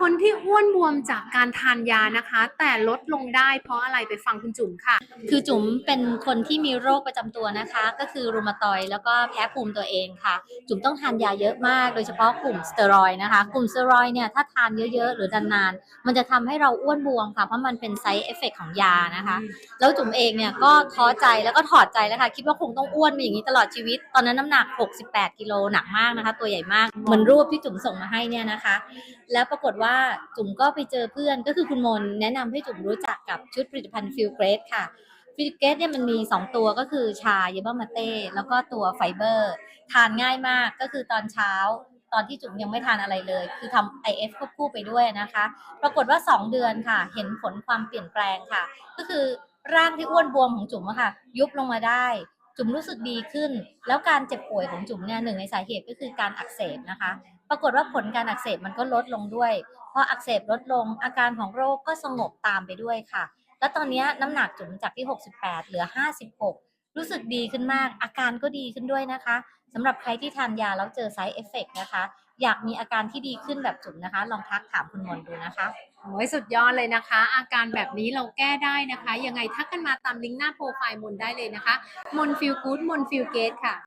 คนที่อ้วนบวมจากการทานยานะคะ แต่ลดลงได้เพราะอะไรไปฟังคุณจุ๋มค่ะ คือจุ๋มเป็นคนที่มีโรคประจำตัวนะคะ ก็คือรูมาตอยแล้วก็แพ้ภูมิตัวเองค่ะ จุ๋มต้องทานยาเยอะมาก โดยเฉพาะกลุ่มสเตียรอยนะคะ กลุ่มสเตียรอยเนี่ยถ้าทานเยอะๆ หรือนานๆ มันจะทำให้เราอ้วนบวมค่ะ เพราะมันเป็นไซ d ์เอฟเฟกของยานะคะ แล้วจุ๋มเองเนี่ยก็ท้อใจแล้วก็ถอดใจแล้วค่ะ คิดว่าคงต้องอ้วนมาอย่างนี้ตลอดชีวิต ตอนนั้นน้ำหนัก 68 กิโลหนักมากนะคะ ตัวใหญ่มาก เหมือนรูปที่จุ๋มส่งมาให้เนี่ยนะคะ แล้วปรากฏว่าจุ๋มก็ไปเจอเพื่อนก็คือคุณมนแนะนำให้จุ๋มรู้จักกับชุดผลิตภัณฑ์ฟิลเกรสค่ะฟิลเกรสเนี่ยมันมี 2 ตัวก็คือชาเยเบอร์มาเต้แล้วก็ตัวไฟเบอร์ทานง่ายมากก็คือตอนเช้าตอนที่จุ๋มยังไม่ทานอะไรเลย คือทำ IF ควบคู่ไปด้วยนะคะ ปรากฏว่า 2 เดือนค่ะ เห็นผลความเปลี่ยนแปลงค่ะ ก็คือร่างที่อ้วนบวมของจุ๋มอะค่ะ ยุบลงมาได้ จุ๋มรู้สึกดีขึ้น แล้วการเจ็บป่วยของจุ๋มเนี่ยหนึ่งในสาเหตุก็คือการอักเสบนะคะ ปรากฏว่าผลการอักเสบมันก็ลดลงด้วยพออักเสบลดลง อาการของโรคก็สงบตามไปด้วยค่ะ แล้วตอนนี้น้ำหนักจุ๋มจากที่ 68 เหลือ 56 รู้สึกดีขึ้นมาก อาการก็ดีขึ้นด้วยนะคะสำหรับใครที่ทานยาแล้วเจอ side effect นะคะ อยากมีอาการที่ดีขึ้นแบบจุ๋มนะคะ ลองทักถามคุณมนดูนะคะ โอ้ยสุดยอดเลยนะคะ อาการแบบนี้เราแก้ได้นะคะ ยังไงทักกันมาตามลิงก์หน้าโปรไฟล์มนได้เลยนะคะมนฟิลกู๊ดมนฟิลเกตค่ะ